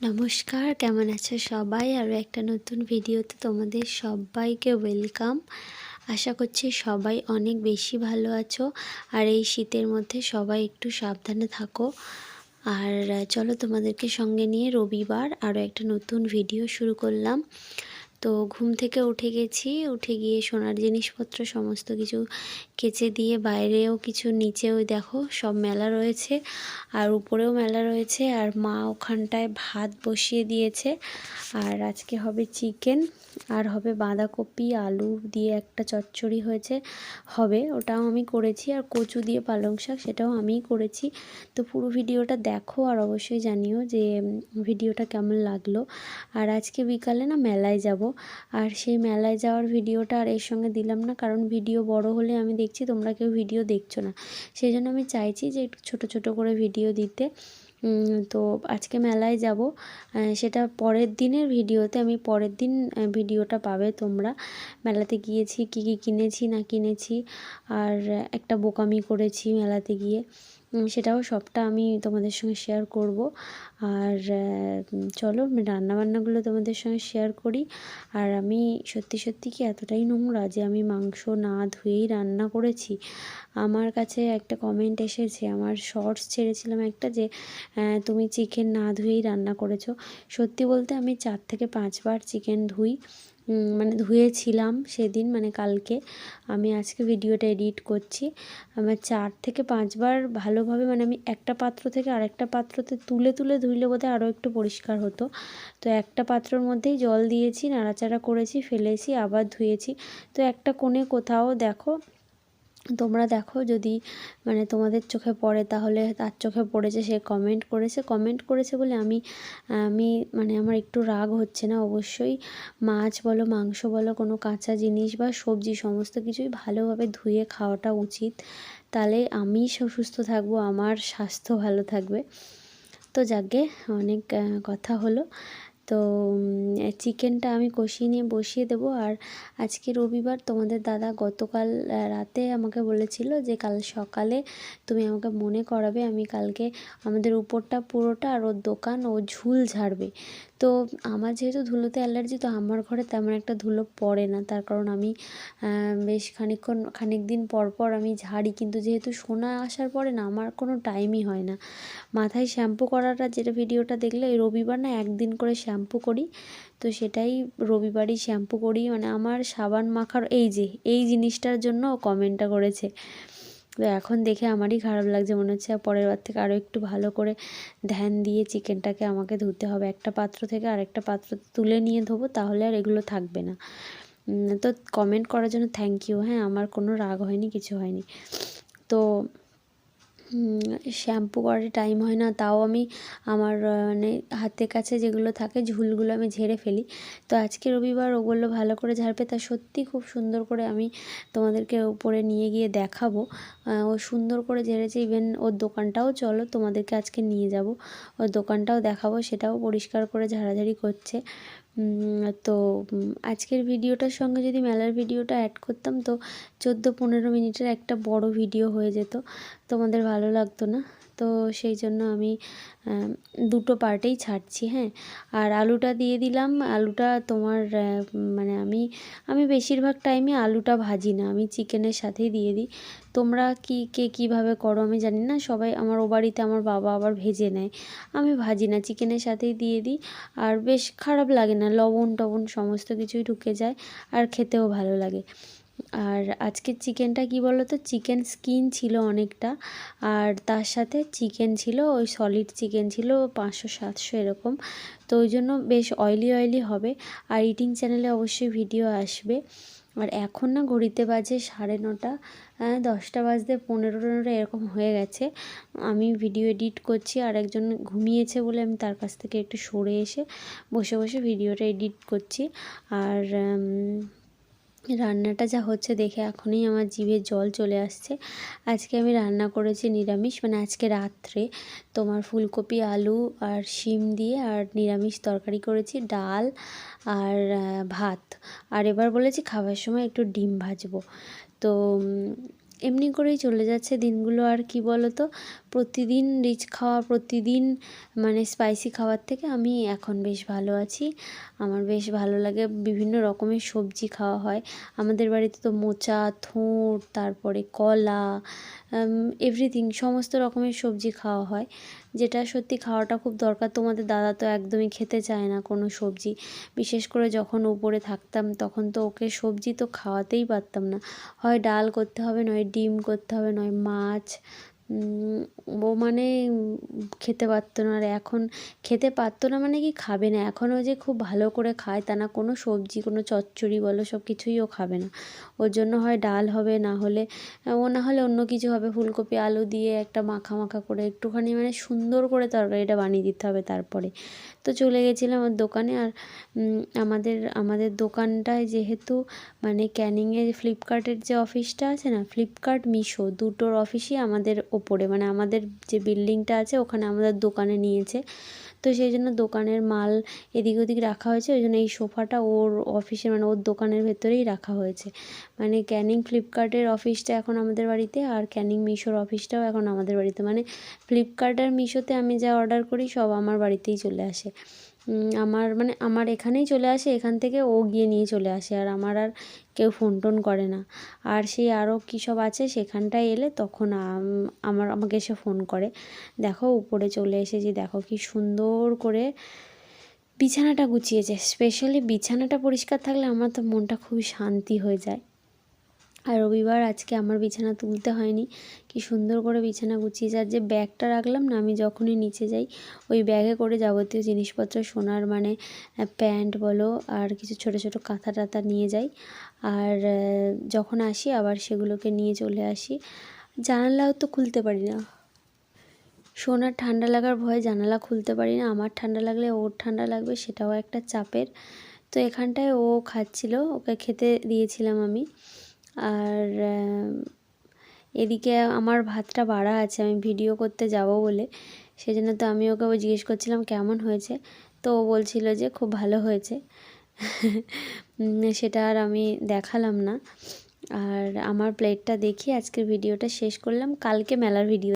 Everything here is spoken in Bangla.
নমস্কার, কেমন আছো সবাই? আরও একটা নতুন ভিডিওতে তোমাদের সবাইকে ওয়েলকাম। আশা করছি সবাই অনেক বেশি ভালো আছো আর এই শীতের মধ্যে সবাই একটু সাবধানে থাকো। আর চলো তোমাদেরকে সঙ্গে নিয়ে রবিবার আরও একটা নতুন ভিডিও শুরু করলাম। তো ঘুম থেকে উঠে গেছি, উঠে গিয়ে সোনার জিনিসপত্র সমস্ত কিছু কেচে দিয়ে বাইরেও কিছু নিচেও দেখো সব মেলা রয়েছে আর উপরেও মেলা রয়েছে আর মা ওখানটায় ভাত বসিয়ে দিয়েছে আর আজকে হবে চিকেন আর হবে বাঁধাকপি, আলু দিয়ে একটা চচ্চড়ি হয়েছে, হবে ওটাও আমি করেছি আর কচু দিয়ে পালং শাক সেটাও আমিই করেছি। তো পুরো ভিডিওটা দেখো আর অবশ্যই জানিও যে ভিডিওটা কেমন লাগল। আর আজকে বিকালে না মেলায় যাব আর সেই মেলায় যাওয়ার ভিডিওটা আর এর সঙ্গে দিলাম না, কারণ ভিডিও বড় হলে আমি দেখছি তোমরা কেউ ভিডিও দেখছ না। সেই জন্য আমি চাইছি যে একটু ছোটো ছোটো করে ভিডিও দিতে। তো আজকে মেলায় যাব। সেটা পরের দিনের ভিডিওতে আমি পরের দিন ভিডিওটা পাবে তোমরা। মেলাতে গিয়েছি, কি কি কিনেছি, না কিনেছি, আর একটা বোকামি করেছি মেলাতে গিয়ে। সেটাও সবটা আমি তোমাদের সঙ্গে শেয়ার করব। আর চলো রান্নাবান্নাগুলো তোমাদের সঙ্গে শেয়ার করি। আর আমি সত্যি সত্যি কি এতটাই নোংরা যে আমি মাংস না ধুয়েই রান্না করেছি? আমার কাছে একটা কমেন্ট এসেছে, আমার শর্টস ছেড়েছিলাম একটা যে তুমি চিকেন না ধুয়েই রান্না করেছ। সত্যি বলতে আমি চার থেকে পাঁচবার চিকেন ধুই। মানে ধুয়েছিলাম সেদিন মানে কালকে। আমি আজকে ভিডিওটা এডিট করছি। আমার চার থেকে পাঁচবার ভালোভাবে মানে আমি একটা পাত্র থেকে আরেকটা পাত্রতে তুলে তুলে ধুইলে বোধ হয় আরও একটু পরিষ্কার হতো। তো একটা পাত্রর মধ্যেই জল দিয়েছি, নাড়াচাড়া করেছি, ফেলেছি, আবার ধুয়েছি। তো একটা কোণে কোথাও দেখো তোমরা দেখো যদি মানে তোমাদের চোখে পড়ে তাহলে তার চোখে পড়েছে, সে কমেন্ট করেছে। কমেন্ট করেছে বলে আমি আমি মানে আমার একটু রাগ হচ্ছে না অবশ্যই। মাছ বলো, মাংস বলো, কোনো কাঁচা জিনিস বা সবজি সমস্ত কিছুই ভালোভাবে ধুয়ে খাওয়াটা উচিত। তাহলে আমি সুস্থ থাকব, আমার স্বাস্থ্য ভালো থাকবে। তো যাকে, অনেক কথা হলো। তো চিকেনটা আমি কষিয়ে নিয়ে বসিয়ে দেবো। আর আজকে রবিবার তোমাদের দাদা গতকাল রাতে আমাকে বলেছিল যে কাল সকালে তুমি আমাকে মনে করাবে, আমি কালকে আমাদের উপরটা পুরোটা আর ওর দোকান ও ঝুল ঝাড়বে। তো আমার যেহেতু ধুলোতে অ্যালার্জি, তো আমার ঘরে তেমন একটা ধুলো পড়ে না। তার কারণ আমি বেশ খানিকক্ষণ খানিক দিন পর পর আমি ঝাড়ি। কিন্তু যেহেতু সোনা আসার পরে না, আমার কোনো টাইমই হয় না। মাথায় শ্যাম্পু করাটা, যেটা ভিডিওটা দেখলে রবিবার না একদিন করে শ্যাম্পু করি। তো সেটাই রবিবারই শ্যাম্পু করি। মানে আমার সাবান মাখার, এই যে, এই জিনিসটার জন্য কমেন্টটা করেছে। তো এখন দেখে আমারই খারাপ লাগছে। মনে হচ্ছে পরের বার থেকে আরও একটু ভালো করে ধ্যান দিয়ে চিকেনটাকে আমাকে ধুতে হবে। একটা পাত্র থেকে আরেকটা পাত্র তুলে নিয়ে ধোবো, তাহলে আর এগুলো থাকবে না। তো কমেন্ট করার জন্য থ্যাংক ইউ হ্যাঁ আমার কোনো রাগ হয়নি, কিছু হয়নি। তো শ্যাম্পু করার টাইম হয় না, তাও আমি আমার মানে হাতের কাছে যেগুলো থাকে ঝুলগুলো আমি ঝেড়ে ফেলি। তো আজকে রবিবার ওগুলো ভালো করে ঝাড়বে তা সত্যি খুব সুন্দর করে আমি তোমাদেরকে উপরে নিয়ে গিয়ে দেখাবো। ও সুন্দর করে ঝেড়েছে ইভেন ওর দোকানটাও চলো, তোমাদেরকে আজকে নিয়ে যাব। ওর দোকানটাও দেখাবো, সেটাও পরিষ্কার করে ঝাড়াঝাড়ি করছে। তো আজকের ভিডিওটার সঙ্গে যদি মেলার ভিডিওটা অ্যাড করতাম তো চোদ্দ পনেরো মিনিটের একটা বড় ভিডিও হয়ে যেত। তোমাদের ভালো লাগতো না? তো সেই জন্য আমি দুটো পার্টেই ছাড়ছি হ্যাঁ। আর আলুটা দিয়ে দিলাম, আলুটা তোমার মানে আমি আমি বেশিরভাগ টাইমে আলুটা ভাজি না, আমি চিকেনের সাথেই দিয়ে দিই। তোমরা কি, কে কীভাবে করো আমি জানি না, সবাই আমার ও বাড়িতে আমার বাবা আবার ভেজে নেয়, আমি ভাজি না, চিকেনের সাথেই দিয়ে দিই। আর বেশ খারাপ লাগে না, লবণ টবণ সমস্ত কিছুই ঢুকে যায়, আর খেতেও ভালো লাগে। আর আজকের চিকেনটা কি বলো তো চিকেন স্কিন ছিল অনেকটা। আর তার সাথে চিকেন ছিল, ওই সলিড চিকেন ছিল, পাঁচশো, সাতশো এরকম। তো ওই জন্য বেশ অয়েলি অয়েলি হবে। আর ইটিং চ্যানেলে অবশ্যই ভিডিও আসবে। আর এখন না ঘড়িতে বাজে সাড়ে নটা দশটা বাজতে পনেরো টনেরো এরকম হয়ে গেছে। আমি ভিডিও এডিট করছি, আর একজন ঘুমিয়েছে বলে আমি তার কাছ থেকে একটু সরে এসে বসে বসে ভিডিওটা এডিট করছি। আর রান্নাটা যা হচ্ছে দেখে এখনই আমার জিভে জল চলে আসছে। আজকে আমি রান্না করেছি নিরামিষ মানে আজকে রাত্রে তোমার ফুলকপি, আলু আর শিম দিয়ে আর নিরামিষ তরকারি করেছি, ডাল আর ভাত। আর এবার বলেছি খাবার সময় একটু ডিম ভাজবো। তো এমনি করেই চলে যাচ্ছে দিনগুলো। আর কি বলো তো প্রতিদিন রিচ খাওয়া, প্রতিদিন মানে স্পাইসি খাওয়ার থেকে আমি এখন বেশ ভালো আছি। আমার বেশ ভালো লাগে। বিভিন্ন রকমের সবজি খাওয়া হয়। আমাদের বাড়িতে তো মোচা থোঁড় তারপরে কলা এভরিথিং সমস্ত রকমের সবজি খাওয়া হয়। যেটা সত্যি খাওয়াটা খুব দরকার। তোমাদের দাদা তো একদমই খেতে চায় না কোনো সবজি। বিশেষ করে যখন উপরে থাকতাম, তখন তো ওকে সবজি তো খাওয়াতেই পারতাম না। হয় ডাল করতে হবে, নয় ডিম করতে হবে নয় মাছ। ও মানে খেতে পারতো না। আর এখন খেতে পারতো না মানে কি খাবে না। এখনও যে খুব ভালো করে খায় তা না, কোনো সবজি, কোনো চচ্চড়ি বলো, সব কিছুই ও খাবে না। ওর জন্য হয় ডাল হবে, না হলে, ও না হলে অন্য কিছু হবে। ফুলকপি, আলু দিয়ে একটা মাখা মাখা করে একটুখানি মানে সুন্দর করে তরকারিটা বানিয়ে দিতে হবে তারপরে। তো চলে গেছিলাম ওর দোকানে আর আমাদের আমাদের দোকানটায় যেহেতু মানে ক্যানিংয়ে ফ্লিপকার্টের যে অফিসটা আছে না, ফ্লিপকার্ট মিশো, দুটোর অফিসই আমাদের ওপরে মানে আমাদের যে বিল্ডিংটা আছে ওখানে আমাদের দোকানে নিয়েছে। তো সেই জন্য দোকানের মাল এদিক ওদিক রাখা হয়েছে, ওই জন্য এই সোফাটা ওর অফিসে মানে ওর দোকানের ভেতরেই রাখা হয়েছে। মানে ক্যানিং ফ্লিপকার্টের অফিসটা এখন আমাদের বাড়িতে আর ক্যানিং মিশোর অফিসটাও এখন আমাদের বাড়িতে। মানে ফ্লিপকার্ট আর মিশোতে আমি যা অর্ডার করি সব আমার বাড়িতেই চলে আসে। আমার মানে আমার এখানেই চলে আসে, এখান থেকে ও গিয়ে নিয়ে চলে আসে আর আমার আর কেউ ফোন টোন করে না। আর সেই আরও কী সব আছে সেখানটায় এলে তখন আমার, আমাকে এসে ফোন করে। দেখো উপরে চলে এসেছি, দেখো কি সুন্দর করে বিছানাটা গুছিয়েছে। স্পেশালি বিছানাটা পরিষ্কার থাকলে আমার তো মনটা খুবই শান্তি হয়ে যায়। আর রবিবার আজকে আমার বিছানা তুলতে হয়নি। কি সুন্দর করে বিছানা গুছিয়েছে। আর যে ব্যাগটা রাখলাম না, আমি যখনই নিচে যাই, ওই ব্যাগে করে যাবতীয় জিনিসপত্র, সোনার মানে প্যান্ট বলো, আর কিছু ছোট ছোট কাঁথা টাথা নিয়ে যাই। আর যখন আসি আবার সেগুলোকে নিয়ে চলে আসি। জানালাও তো খুলতে পারি না। সোনার ঠান্ডা লাগার ভয়ে জানালা খুলতে পারি না। আমার ঠান্ডা লাগলে ওর ঠান্ডা লাগবে, সেটাও একটা চাপের। তো এখানটায় ও খাচ্ছিল, ওকে খেতে দিয়েছিলাম আমি। আর এদিকে আমার ভাতটা বাড়া আছে, আমি ভিডিও করতে যাব বলে। সেজন্য তো আমি ওকে জিজ্ঞেস করছিলাম, কেমন হয়েছে? তো ও বলছিল যে, খুব ভালো হয়েছে। সেটা আর আমি দেখালাম না। আর আমার প্লেটটা দেখি, আজকের ভিডিওটা শেষ করলাম। কালকে মেলার ভিডিও